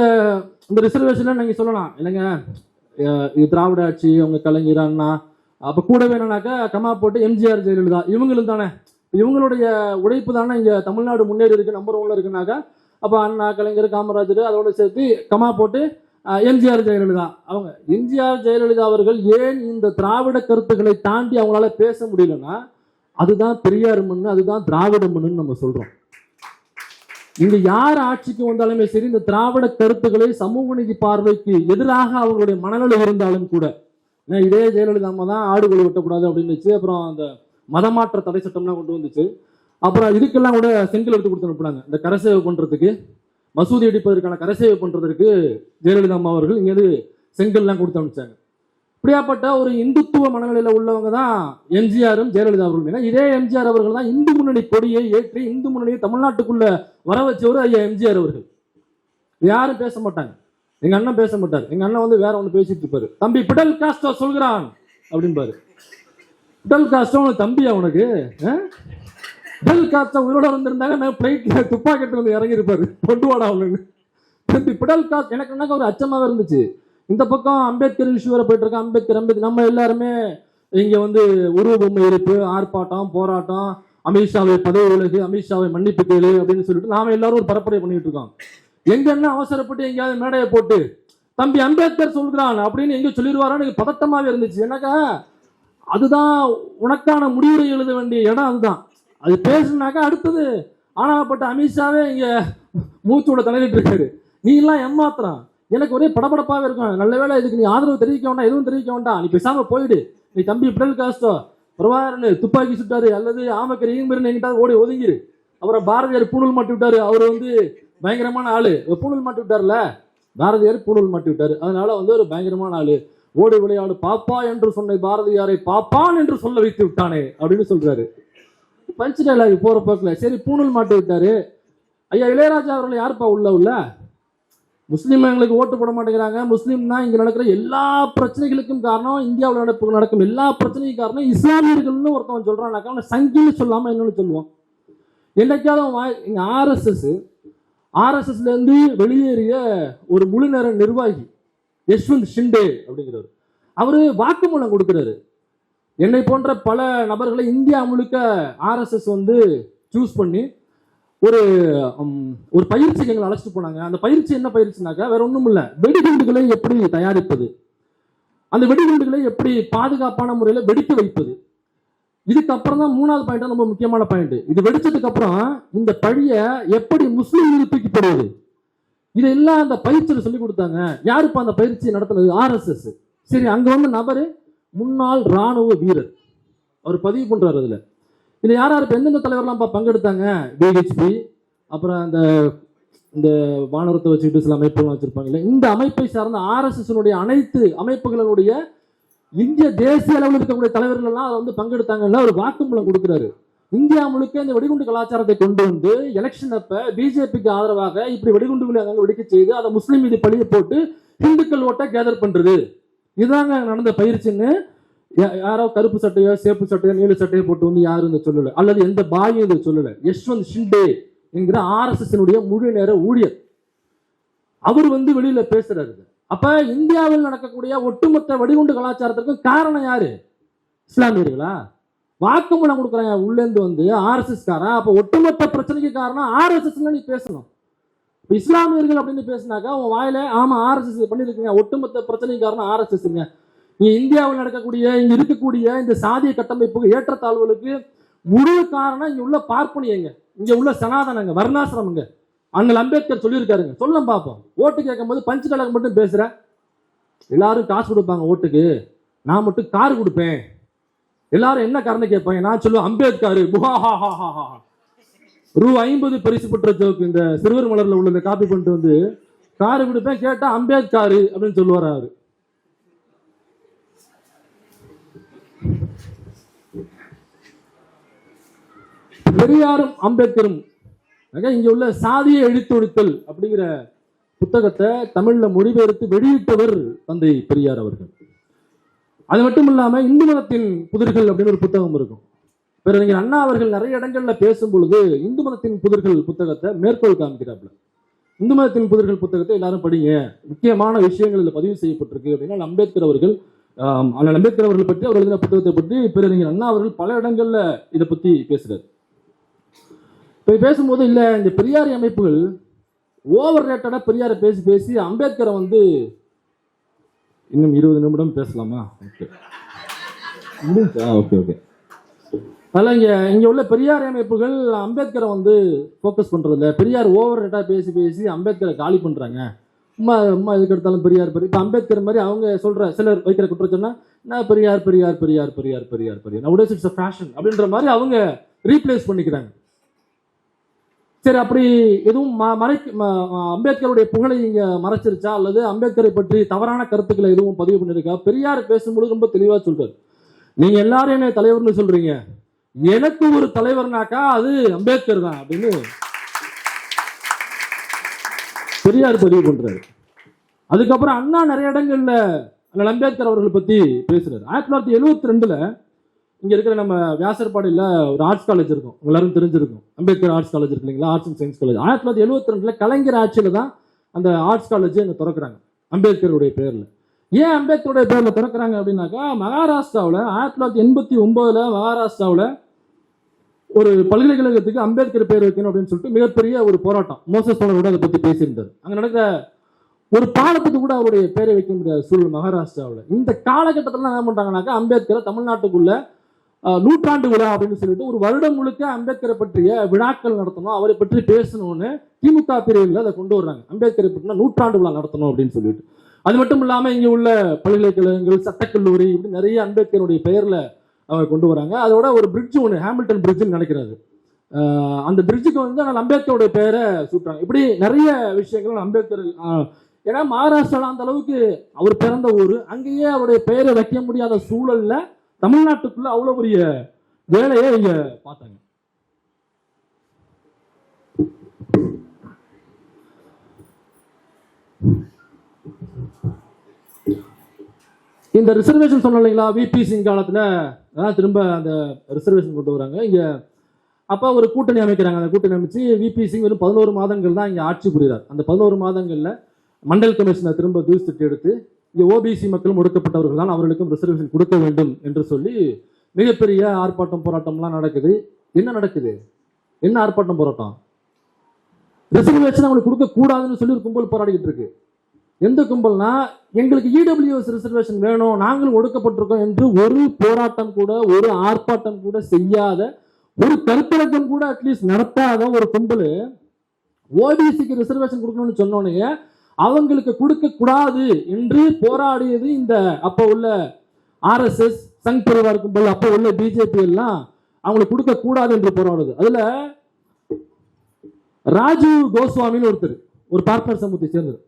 இந்த ரிசர்வேஷன்ல நீங்க சொல்லலாம். இல்லைங்க இது திராவிட ஆட்சி அவங்க கலைஞர் அண்ணா அப்ப கூட வேணும்னாக்கா கமா போட்டு எம்ஜிஆர் ஜெயலலிதா. இவங்களும் தானே. இவங்களுடைய உழைப்பு தானே இங்க தமிழ்நாடு முன்னேறி இருக்கு நம்பர் ஒன்ல இருக்குனாக்கா அப்ப அண்ணா கலைஞர் காமராஜர் அதோட சேர்த்து கமா போட்டு எம்ஜிஆர் ஜெயலலிதா. அவங்க எம்ஜிஆர் ஜெயலலிதா அவர்கள் ஏன் இந்த திராவிட கருத்துக்களை தாண்டி அவங்களால பேச முடியலன்னா அதுதான் பெரியார் மண்ணு அதுதான் திராவிட மண்ணுன்னு நம்ம சொல்றோம். இங்க யார் ஆட்சிக்கு வந்தாலுமே சரி இந்த திராவிட கருத்துக்களை சமூக நீதி பார்வைக்கு எதிராக அவங்களுடைய மனநிலை இருந்தாலும் கூட இதே ஜெயலலிதா அம்மா தான் ஆடு கொலை வெட்டக்கூடாது அப்படின்னுச்சு அப்புறம் அந்த மதமாற்ற தடை சட்டம்லாம் கொண்டு வந்துச்சு. அப்புறம் இதுக்கெல்லாம் கூட செங்கல் எடுத்து கொடுத்து அனுப்புனாங்க. இந்த கரசேவை பண்ணுறதுக்கு மசூதி அடிப்பதற்கான கரசேவை பண்ணுறதுக்கு ஜெயலலிதா அம்மா அவர்கள் இங்கேருந்து செங்கல்லாம் கொடுத்து அனுப்பிச்சாங்க. இப்படியாப்பட்ட ஒரு இந்துத்துவ மனநிலையில் உள்ளவங்க தான் எம்ஜிஆரும் ஜெயலலிதா அவர்கள் ஏன்னா இதே எம்ஜிஆர் அவர்கள் தான் இந்து முன்னணி கொடியை ஏற்றி இந்து முன்னணியை தமிழ்நாட்டுக்குள்ள வர வச்சவர் ஐயா எம்ஜிஆர் அவர்கள். யாரும் பேச மாட்டாங்க. எங்க அண்ணன் பேச மாட்டார். எங்க அண்ணன் வந்து வேற ஒன்று பேசிட்டு இருப்பாரு. தம்பி பிடல் காஸ்டோ சொல்கிறான் அப்படின்பாரு பிடல் காஸ்டோ உனக்கு தம்பியா உனக்கு? பிடல் காஸ்டோ உயிரோட வந்திருந்தாங்க. நான் பிளைட்ல துப்பாக்கிட்டு வந்து இறங்கி இருப்பாரு கொண்டு வாடா அவனுக்கு தம்பி பிடல் காஸ்ட் எனக்கு என்னக்கா ஒரு அச்சமாக இருந்துச்சு. இந்த பக்கம் அம்பேத்கர் இஷ்யூ வர போயிட்டு இருக்கோம் அம்பேத்கர் அம்பேத்கர். நம்ம எல்லாருமே இங்க வந்து உருவ பொம்மை எரிப்பு ஆர்ப்பாட்டம் போராட்டம் அமித்ஷாவை பதவி விலகு அமித்ஷாவை மன்னிப்பு கேளு அப்படின்னு சொல்லிட்டு நாம எல்லாரும் ஒரு பரப்புரை பண்ணிட்டு இருக்கோம். எங்கன்னா அவசரப்பட்டு எங்கேயாவது மேடையை போட்டு தம்பி அம்பேத்கர் சொல்கிறான் அப்படின்னு எங்கே சொல்லிடுவாரான்னு எனக்கு பதட்டமாகவே இருந்துச்சு. எனக்கா அதுதான் உனக்கான முடிவுரை எழுத வேண்டிய இடம் அதுதான். அது பேசுனாக்கா அடுத்தது. ஆனாப்பட்ட அமித்ஷாவே இங்கே மூச்சோட தலையிட்டு இருக்காரு. நீ எல்லாம் ஏமாத்துறான். எனக்கு ஒரே படபடப்பாகவே இருக்கும். நல்ல வேளை இதுக்கு நீ ஆதரவு தெரிவிக்க வேண்டாம் எதுவும் தெரிவிக்க வேண்டாம். நீ பேசாமல் போயிடு. நீ தம்பி பிடல் காஸ்டோ பிரபாகரன் துப்பாக்கி சுட்டாரு அல்லது ஆமக்கர் ஈம்பெருன்னு எங்கிட்ட ஓடி ஒதுங்கிரு. அப்புறம் பாரதியார் பூணூல் மாட்டி விட்டாரு அவர் வந்து பயங்கரமான ஆளு. பூணூல் மாட்டி விட்டார்ல? பாரதியார் பூணூல் மாட்டி விட்டாரு. அதனால வந்து ஒரு பயங்கரமான ஆளு. ஓடி விளையாடு பாப்பா என்று சொன்ன பாரதியாரை பாப்பான் என்று சொல்ல வைத்து விட்டானே அப்படின்னு சொல்றாரு. பஞ்ச் டைலாக் போற போக்கில் சரி பூணூல் மாட்டி விட்டாரு. ஐயா இளையராஜா அவர்கள் யாருப்பா உள்ள உள்ள? முஸ்லீம் எங்களுக்கு ஓட்டு போட மாட்டேங்கிறாங்க. முஸ்லீம் தான் இங்கே நடக்கிற எல்லா பிரச்சனைகளுக்கும் காரணம் இந்தியாவில் நடப்பு நடக்கும் எல்லா பிரச்சனைக்கும் காரணம் இஸ்லாமியர்கள்னு ஒருத்தவன் சொல்கிறான்னாக்கா அவனை சங்கின்னு சொல்லாமல் என்னன்னு சொல்லுவான். என்றைக்காவது அவன் வாய்- ஆர்எஸ்எஸ் ஆர்எஸ்எஸ்ல இருந்து வெளியேறிய ஒரு முழு நேர நிர்வாகி யஷ்வந்த் ஷிண்டே அப்படிங்கிறவர். அவரு வாக்குமூலம் கொடுக்கிறாரு. என்னை போன்ற பல நபர்களை இந்தியா முழுக்க ஆர்எஸ்எஸ் வந்து சூஸ் பண்ணி ஒரு ஒரு பயிற்சிக்கு எங்களை அழைச்சிட்டு போனாங்க. அந்த பயிற்சி என்ன பயிற்சினாக்கா வேற ஒன்றும் இல்லை. வெடிகுண்டுகளை எப்படி தயாரிப்பது? அந்த வெடிகுண்டுகளை எப்படி பாதுகாப்பான முறையில் வெடித்து வைப்பது? இதுக்கப்புறம் தான் மூணாவது பாயிண்ட் ரொம்ப முக்கியமான பாயிண்ட் இது வெடிச்சதுக்கு அப்புறம் இந்த பழிய எப்படி முஸ்லீம் மீது தூக்கி போடுவது? இதெல்லாம் அந்த பயிற்சியில் சொல்லி கொடுத்தாங்க. யாருப்பா அந்த பயிற்சி நடத்துனது? ஆர்எஸ்எஸ் சரி அங்க வந்த நபரு முன்னாள் ராணுவ வீரர். அவர் பதிவு பண்றாரு அதுல. இதுல யார் யார் எந்தெந்த தலைவர்லாம் பங்கெடுத்தாங்க? பிஹெச்பி அப்புறம் அந்த இந்த வானரத்தை வச்சுக்கிட்டு சில அமைப்புகள் வச்சிருப்பாங்கல்ல இந்த அமைப்பை சார்ந்த ஆர்எஸ்எஸ் அனைத்து அமைப்புகளினுடைய இந்திய தேசிய அளவில் இருக்கக்கூடிய தலைவர்கள் எல்லாம் அதை வந்து பங்கெடுத்தாங்கன்னு ஒரு வாக்குமூலம் கொடுக்குறாரு. இந்தியா முழுக்க இந்த வெடிகுண்டு கலாச்சாரத்தை கொண்டு வந்து எலெக்ஷன் அப்ப பிஜேபிக்கு ஆதரவாக இப்படி வெடிகுண்டுகளை அங்க வெடிக்க செய்து அதை முஸ்லீம் மீது பழிய போட்டு ஹிந்துக்கள் ஓட்டை கேதர் பண்றது. இதுதாங்க நடந்த பயிற்சின்னு யா- யாரோ கருப்பு சட்டையோ சேப்பு சட்டையோ நீல சட்டையோ போட்டு வந்து யாரும் இதை சொல்லல. அல்லது எந்த பாயும் இதை சொல்லல. யஷ்வந்த் ஷிண்டே என்கிற ஆர்எஸ்எஸ் முழு நேர ஊழியர். அவர் வந்து வெளியில பேசுறாரு அப்ப இந்தியாவில் நடக்கக்கூடிய ஒட்டுமொத்த வெடிகுண்டு கலாச்சாரத்திற்கும் காரணம் யாரு? இஸ்லாமியர்களா? வாக்குமூலம் கொடுக்குறாங்க உள்ளேந்து வந்து ஆர்எஸ்எஸ் காரன் அப்ப ஒட்டுமொத்த பிரச்சனைக்கு காரணம் ஆர்எஸ்எஸ் நீ பேசணும். இப்போ இஸ்லாமியர்கள் அப்படின்னு பேசினாக்கா உன் வாயில ஆமா ஆர்எஸ்எஸ் பண்ணிருக்கீங்க ஒட்டுமொத்த பிரச்சனைக்கு காரணம் ஆர்எஸ்எஸ்ங்க நீ இந்தியாவில் நடக்கக்கூடிய இங்க இருக்கக்கூடிய இந்த சாதிய கட்டமைப்புக்கு ஏற்றத்தாழ்வுகளுக்கு முழு காரணம் இங்க உள்ள பார்ப்பனியங்க. இங்க உள்ள சனாதனங்க வர்ணாசிரமங்க. அண்ணல் அம்பேத்கர் சொல்லியிருக்காருங்க. சொல்ல பார்ப்போம் ஓட்டு கேட்கும் போது பஞ்சு கழகம் மட்டும் பேசுற. எல்லாரும் காசு கொடுப்பாங்க ஓட்டுக்கு. நான் மட்டும் கார் கொடுப்பேன். எல்லாரும் என்ன காரணம் கேட்பாங்க? நான் சொல்லுவேன் அம்பேத்கர். ரூ ஐம்பது பரிசு பெற்ற ஜோக்கு இந்த சிறுவர் மலர்ல உள்ள காப்பி பண்ணிட்டு வந்து காரு கொடுப்பேன் கேட்டா அம்பேத்கர் அப்படின்னு சொல்லுவார் அவரு. பெரியாரும் அம்பேத்கரும் இங்க உள்ள சாதியை எழுத்தொடுத்தல் அப்படிங்கிற புத்தகத்தை தமிழ்ல மொழிபெயர்த்து வெளியிட்டவர் தந்தை பெரியார் அவர்கள். அது மட்டும் இல்லாம இந்து மதத்தின் புதிர்கள் அப்படின்னு ஒரு புத்தகம் இருக்கும். பேரறிஞர் அண்ணா அவர்கள் நிறைய இடங்கள்ல பேசும் பொழுது இந்து மதத்தின் புதிர்கள் புத்தகத்தை மேற்கோள் காமிக்கிறாப்ல இந்து மதத்தின் புதிர்கள் புத்தகத்தை எல்லாரும் படிங்க. முக்கியமான விஷயங்கள் இதில் பதிவு செய்யப்பட்டிருக்கு அப்படின்னா அம்பேத்கர் அவர்கள் அண்ணன் அம்பேத்கர் அவர்கள் பற்றி அவர் எழுதின புத்தகத்தை பற்றி பேரறிஞர் அண்ணா அவர்கள் பல இடங்கள்ல இதை பத்தி பேசுறாரு. இப்போ பேசும்போது இல்லை இந்த பெரியாரி அமைப்புகள் ஓவர் ரேட்டடாக பெரியாரை பேசி பேசி அம்பேத்கரை வந்து இன்னும் இருபது நிமிடம் பேசலாமா? ஓகே முடிஞ்சா? ஓகே ஓகே அதனால இங்கே இங்கே உள்ள பெரியார் அமைப்புகள் அம்பேத்கரை வந்து ஃபோக்கஸ் பண்ணுறதில்ல பெரியார் ஓவர் ரேட்டாக பேசி பேசி அம்பேத்கரை காலி பண்ணுறாங்க அம்மா அம்மா எதுக்கு எடுத்தாலும் பெரியார் பெரிய இப்போ அம்பேத்கர் மாதிரி அவங்க சொல்கிற சிலர் வைக்கிற குற்றச்சொன்னா நான் Periyar Periyar Periyar Periyar Periyar Periyar nowadays it's fashion அப்படின்ற மாதிரி அவங்க ரீப்ளேஸ் பண்ணிக்கிறாங்க. சரி அப்படி எதுவும் ம- அம்பேத்கருடைய புகழை இங்க மறைச்சிருச்சா? அல்லது அம்பேத்கரை பற்றி தவறான கருத்துக்களை எதுவும் பதிவு பண்ணிருக்கா? பெரியார் பேசும்போது ரொம்ப தெளிவா சொல்றாரு. நீங்க எல்லாரும் என்ன தலைவர்னு சொல்றீங்க. எனக்கு ஒரு தலைவர்னாக்கா அது அம்பேத்கர் தான் அப்படின்னு பெரியார் பதிவு பண்றாரு. அதுக்கப்புறம் அண்ணா நிறைய இடங்கள்ல அண்ணல் அம்பேத்கர் அவர்கள் பத்தி பேசுறாரு. ஆயிரத்தி தொள்ளாயிரத்தி எழுவத்தி ரெண்டுல இங்க இருக்கிற நம்ம வியாசர்பாடியில ஒரு ஆர்ட்ஸ் காலேஜ் இருக்கும். எல்லாரும் தெரிஞ்சிருக்கும். அம்பேத்கர் ஆர்ட்ஸ் காலேஜ் இருக்கு இல்லைங்களா? ஆர்ட்ஸ் அண்ட் சயின்ஸ் காலேஜ் ஆயிரத்தி தொள்ளாயிரத்தி எழுபத்தி ரெண்டுல கலைஞர் ஆட்சியில தான் அந்த ஆர்ட்ஸ் காலேஜ் அங்க திறக்கிறாங்க. அம்பேத்கருடைய பேர்ல. ஏன் அம்பேத்கருடைய பேர்ல திறக்கிறாங்க அப்படின்னாக்கா மகாராஷ்டிராவில் ஆயிரத்தி தொள்ளாயிரத்தி எண்பத்தி ஒன்பதுல மகாராஷ்டிராவில் ஒரு பல்கலைக்கழகத்துக்கு அம்பேத்கர் பேர் வைக்கணும் அப்படின்னு சொல்லிட்டு மிகப்பெரிய ஒரு போராட்டம். மோசஸ் கூட அதை பத்தி பேசியிருந்தார். அங்க நடக்கிற ஒரு பாலத்துக்கு கூட அவருடைய பேரை வைக்க முடியாத சூழல் மகாராஷ்டிராவில். இந்த காலகட்டத்தில் என்ன பண்றாங்கனாக்கா அம்பேத்கரை தமிழ்நாட்டுக்குள்ள நூற்றாண்டு விழா அப்படின்னு சொல்லிட்டு ஒரு வருடம் முழுக்க அம்பேத்கரை பற்றிய விழாக்கள் நடத்தணும் அவரை பற்றி பேசணும்னு திமுக பிரிவில் அதை கொண்டு வர்றாங்க. அம்பேத்கரை பற்றின நூற்றாண்டு விழா நடத்தணும் அப்படின்னு சொல்லிட்டு. அது மட்டும் இல்லாமல் இங்கே உள்ள பல்கலைக்கழகங்கள் சட்டக்கல்லூரி இப்படி நிறைய அம்பேத்கருடைய பெயரில் அவங்க கொண்டு வராங்க. அதோட ஒரு பிரிட்ஜ் ஒன்று ஹேமில்டன் பிரிட்ஜ்னு நினைக்கிறாரு. அந்த பிரிட்ஜுக்கு வந்து ஆனால் அம்பேத்கருடைய பெயரை சூட்டுறாங்க. இப்படி நிறைய விஷயங்கள் அம்பேத்கர் ஏன்னா மகாராஷ்டிரா அந்த அளவுக்கு அவர் பிறந்த ஊர் அங்கேயே அவருடைய பெயரை வைக்க முடியாத சூழல்ல தமிழ்நாட்டுக்குள்ள அவ்வளவு பெரிய வேலையை இங்க பார்த்தாங்க. இந்த ரிசர்வேஷன் சொன்னோம் இல்லைங்களா விபி சிங் அதான் திரும்ப அந்த ரிசர்வேஷன் கொண்டு வராங்க. இங்க அப்போ ஒரு கூட்டணி அமைக்கிறாங்க. அந்த கூட்டணி அமைச்சு விபி சிங் வெறும் பதினோரு மாதங்கள் தான் இங்கே ஆட்சி புரிகிறார். அந்த பதினோரு மாதங்களில் மண்டல் கமிஷனை திரும்ப தூசிட்டு எடுத்து இங்கே ஓபிசி மக்களும் ஒடுக்கப்பட்டவர்கள் தான் அவர்களுக்கும் ரிசர்வேஷன் கொடுக்க வேண்டும் என்று சொல்லி மிகப்பெரிய ஆர்ப்பாட்டம் போராட்டம்லாம் நடக்குது. என்ன நடக்குது? என்ன ஆர்ப்பாட்டம் போராட்டம்? ரிசர்வேஷன் அவங்களுக்கு கொடுக்க கூடாதுன்னு சொல்லி ஒரு கும்பல் போராடிக்கிட்டு இருக்கு. எந்த கும்பல்னா எங்களுக்கு இடபிள்யூஎஸ் ரிசர்வேஷன் வேணும் நாங்களும் ஒடுக்கப்பட்டிருக்கோம் என்று ஒரு போராட்டம் கூட ஒரு ஆர்ப்பாட்டம் கூட செய்யாத ஒரு கருத்தரங்கம் கூட அட்லீஸ்ட் நடத்தாத ஒரு கும்பல் ஓபிசிக்கு ரிசர்வேஷன் கொடுக்கணும்னு சொன்னோன்னே அவங்களுக்கு கொடுக்க கூடாது என்று போராடியது இந்த அப்ப உள்ள ஆர்எஸ்எஸ் சங் பரிவார் கும்பல் அப்ப உள்ள பிஜேபி எல்லாம் அவங்களுக்கு கொடுக்க கூடாது என்று போராடுது. அதுல ராஜீவ் கோஸ்வாமின்னு ஒருத்தர் ஒரு பார்ப்பனர் சமூகத்தை சேர்ந்தது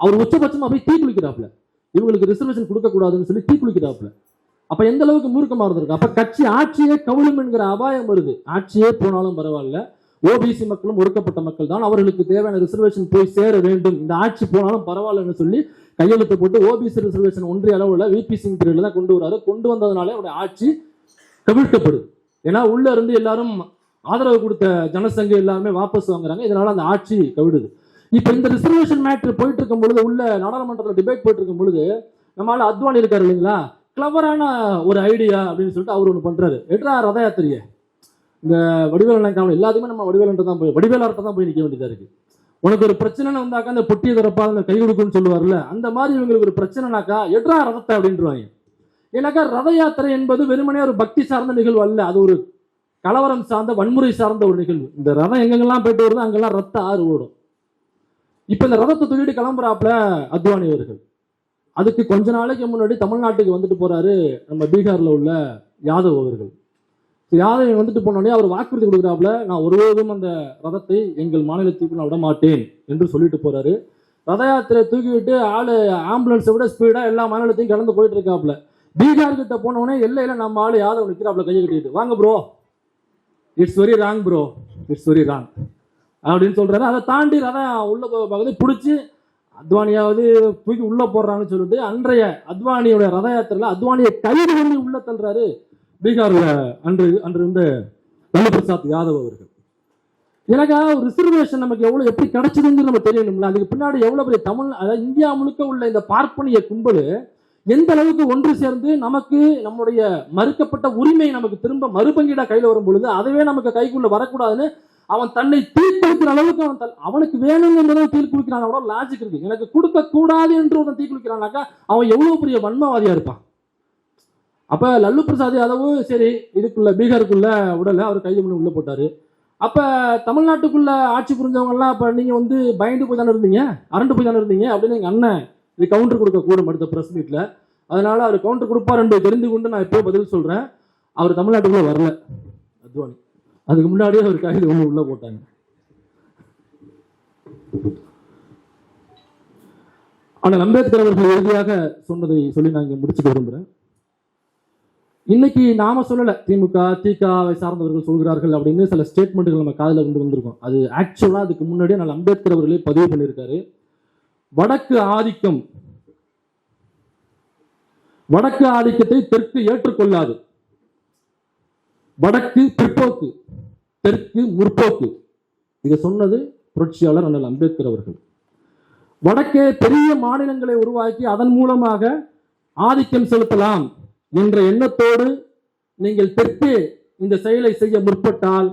அவர் உச்சபட்சமா போய் தீ குளிக்கிறாப்ல இவங்களுக்கு ரிசர்வேஷன் கொடுக்க கூடாதுன்னு சொல்லி தீ குளிக்கிறாப்ல அப்ப எந்த அளவுக்கு மூர்க்கமா இருந்திருக்கு? அப்ப கட்சி ஆட்சியே கவிழும் என்கிற அபாயம் வருது. ஆட்சியே போனாலும் பரவாயில்ல. ஓபிசி மக்களும் ஒடுக்கப்பட்ட மக்கள் தான் அவர்களுக்கு தேவையான ரிசர்வேஷன் போய் சேர வேண்டும். இந்த ஆட்சி போனாலும் பரவாயில்லன்னு சொல்லி கையெழுத்து போட்டு ஓபிசி ரிசர்வேஷன் ஒன்றிய அளவுல விபி சிங் பீரியட்ல தான் கொண்டு வராரு. கொண்டு வந்ததுனாலே அவருடைய ஆட்சி கவிழ்க்கப்படுது ஏன்னா உள்ள இருந்து எல்லாரும் ஆதரவு கொடுத்த ஜனசங்க எல்லாருமே வாபஸ் வாங்குறாங்க. இதனால அந்த ஆட்சி கவிடுது. இப்ப இந்த ரிசர்வேஷன் மேட்ரு போயிட்டு இருக்கும் பொழுது உள்ள நாடாளுமன்றத்தில் டிபேட் போயிட்டு இருக்கும் பொழுது நம்மளால அத்வானி இருக்காரு இல்லைங்களா? கிளவரான ஒரு ஐடியா அப்படின்னு சொல்லிட்டு அவர் ஒன்று பண்றாரு. எட்ரா ரத யாத்திரியை இந்த வடிவேல் நினைக்காமல் எல்லாத்தையுமே நம்ம வடிவேலன்ட்டு தான் போய் வடிவேலார்ட்ட தான் போய் நிற்க வேண்டியதா இருக்கு. உனக்கு ஒரு பிரச்சனைன்னு வந்தாக்கா அந்த பொட்டியை திறப்பா அந்த கை கொடுக்குன்னு சொல்லுவார்ல அந்த மாதிரி இவங்களுக்கு ஒரு பிரச்சனைனாக்கா எட்ரா ரதத்தை அப்படின்றவாங்க. ஏன்னாக்கா ரத யாத்திரை என்பது வெறுமனே ஒரு பக்தி சார்ந்த நிகழ்வு அல்ல அது ஒரு கலவரம் சார்ந்த வன்முறை சார்ந்த ஒரு நிகழ்வு. இந்த ரதம் எங்கெங்கெல்லாம் போயிட்டு வருதோ அங்கெல்லாம் ரத்த ஆறு ஓடும். இப்போ இந்த ரதத்தை தூக்கிட்டு கிளம்புறாப்புல அத்வானி அவர்கள். அதுக்கு கொஞ்ச நாளைக்கு முன்னாடி தமிழ்நாட்டுக்கு வந்துட்டு போறாரு நம்ம பீகார்ல உள்ள யாதவ் அவர்கள். யாதவன் வந்துட்டு போனோடனே அவர் வாக்குறுதி கொடுக்குறாப்புல நான் ஒருபோதும் அந்த ரதத்தை எங்கள் மாநிலத்துக்கு நான் விட மாட்டேன் என்று சொல்லிட்டு போறாரு. ரத யாத்திரை தூக்கி விட்டு ஆளு ஆம்புலன்ஸை விட ஸ்பீடா எல்லா மாநிலத்தையும் கடந்து போயிட்டு இருக்காப்புல. பீகார் கிட்ட போனோடனே எல்லையில நம்ம ஆளு யாதவ் நிற்கிறாப்புல கையை கட்டிட்டு. வாங்க bro it's very wrong bro it's very wrong அப்படின்னு சொல்றாரு. அதை தாண்டி ரதம் உள்ள பகுதி பிடிச்சி அத்வானியாவது தூக்கி உள்ள போடுறாங்கன்னு சொல்லிட்டு அன்றைய அத்வானியோட ரத யாத்திரையில அத்வானியை கைது பண்ணி உள்ள தள்ளுறாரு. பீகாரில் அன்று அன்று இருந்த லல்லு பிரசாத் யாதவ் அவர்கள். எனக்கா ஒரு ரிசர்வேஷன் நமக்கு எவ்வளவு எப்படி கிடைச்சதுங்கிறது நம்ம தெரியணும்ல? அதுக்கு பின்னாடி எவ்வளவு பெரிய தமிழ் அதாவது இந்தியா முழுக்க உள்ள இந்த பார்ப்பனிய கும்பல் எந்த அளவுக்கு ஒன்று சேர்ந்து நமக்கு நம்முடைய மறுக்கப்பட்ட உரிமை நமக்கு திரும்ப மறுபங்கீடாக கையில வரும் பொழுது அதுவே நமக்கு கைக்குள்ள வரக்கூடாதுன்னு அவன் தன்னை தீக்குளிக்கிற அளவுக்கு அவன் தன்- அவனுக்கு வேணுங்கிறத தீக்குளிக்கிறான் அவ்வளோ லாஜிக் இருக்கு. எனக்கு கொடுக்க கூடாது என்று ஒருத்தன் தீக்குளிக்கிறானாக்கா அவன் எவ்வளவு பெரிய வன்மவாதியா இருப்பான்? அப்போ லல்லு பிரசாத் யாதவும் சரி இதுக்குள்ள பீகாருக்குள்ள உடல அவர் கைது பண்ணி உள்ள போட்டாரு. அப்போ தமிழ்நாட்டுக்குள்ள ஆட்சி புரிஞ்சவங்கலாம் அப்போ நீங்கள் வந்து பயந்து போய் தானே இருந்தீங்க? அரண்டு போய் தானே இருந்தீங்க? அப்படின்னு எங்கள் அண்ணன் இது கவுண்டர் கொடுக்க கூடும் அடுத்த ப்ரெஸ் மீட்டில் அதனால அவர் கவுண்டர் கொடுப்பார் என்று தெரிந்து கொண்டு நான் இப்போ பதில் சொல்கிறேன் அவர் தமிழ்நாட்டுக்குள்ளே வரல. அத்வானி. அதுக்கு முன்னாடியே அவர் கைது ஒன்று உள்ளே போட்டாங்க. ஆனால் அம்பேத்கர் அவர்கள் இறுதியாக சொன்னதை சொல்லி நான் இங்கே முடிச்சுக்க விரும்புகிறேன் இன்னைக்கு நாம சொல்லல. திமுக திகாவை சார்ந்தவர்கள் சொல்கிறார்கள் அப்படின்னு சில ஸ்டேட்மெண்ட்டுகள் நம்ம காதில் கொண்டு வந்திருக்கோம். அது ஆக்சுவலா அதுக்கு முன்னாடியே நான் அம்பேத்கர் அவர்களே பதிவு பண்ணியிருக்காரு. வடக்கு ஆதிக்கம். வடக்கு ஆதிக்கத்தை தெற்கு ஏற்றுக்கொள்ளாது. வடக்கு பிற்போக்கு தெற்கு முற்போக்கு. இதை சொன்னது புரட்சியாளர் அண்ணல் அம்பேத்கர் அவர்கள். வடக்கே பெரிய மாநிலங்களை உருவாக்கி அதன் மூலமாக ஆதிக்கம் செலுத்தலாம். என்ற எண்ணத்தோடு நீங்கள் தெற்கே இந்த செயலை செய்ய முற்பட்டால்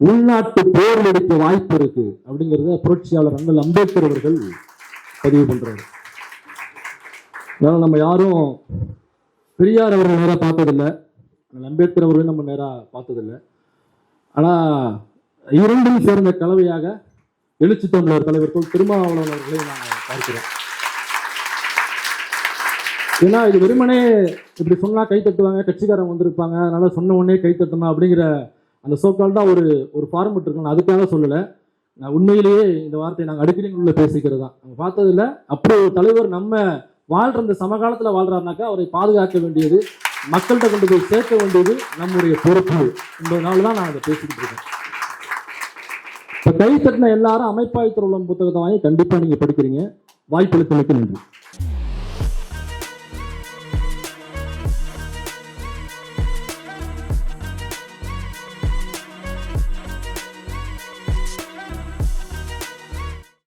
உள்நாட்டு போர் வெடிக்க வாய்ப்பு இருக்கு. அப்படிங்கறத புரட்சியாளர் அண்ணல் அம்பேத்கர் அவர்கள் பதிவு பண்றாரு. அதனால நம்ம யாரும் பெரியார் அவர்கள் நேரா பார்த்ததில்லை. அண்ணல் அம்பேத்கர் அவர்களையும் நம்ம நேரா பார்த்ததில்லை. ஆனா இரண்டும் சேர்ந்த கலவையாக எழுச்சி தமிழர் தலைவர் திருமாவளவன் அவர்களை நாங்கள் பார்க்கிறோம். ஏன்னா இது வெறுமனே இப்படி சொன்னா கை தட்டுவாங்க கட்சிக்காரங்க வந்திருப்பாங்க அதனால சொன்ன உடனே கை தட்டணும் அப்படிங்கிற அந்த சோக்கால் தான் ஒரு ஒரு ஃபார்மெட் இருக்கணும் அதுக்காக சொல்லலை. நான் உண்மையிலேயே இந்த வார்த்தையை நாங்கள் அடிக்கடி உள்ள பேசிக்கிறது தான் நாங்கள் பார்த்ததில்ல. அப்படி ஒரு தலைவர் நம்ம வாழ்ற இந்த சமகாலத்தில் வாழ்றாருனாக்கா அவரை பாதுகாக்க வேண்டியது மக்கள்கிட்ட கொண்டு போய் சேர்க்க வேண்டியது நம்முடைய பொறுப்பு. என்பதனால தான் நான் அதை பேசிக்கிட்டு இருக்கேன். இப்போ கை தட்டின எல்லாரும் அமைப்பாய் திருவள்ளம் புத்தகத்தை வாங்கி கண்டிப்பாக நீங்கள் படிக்கிறீங்க. வாய்ப்பளித்தமைக்கு நன்றி.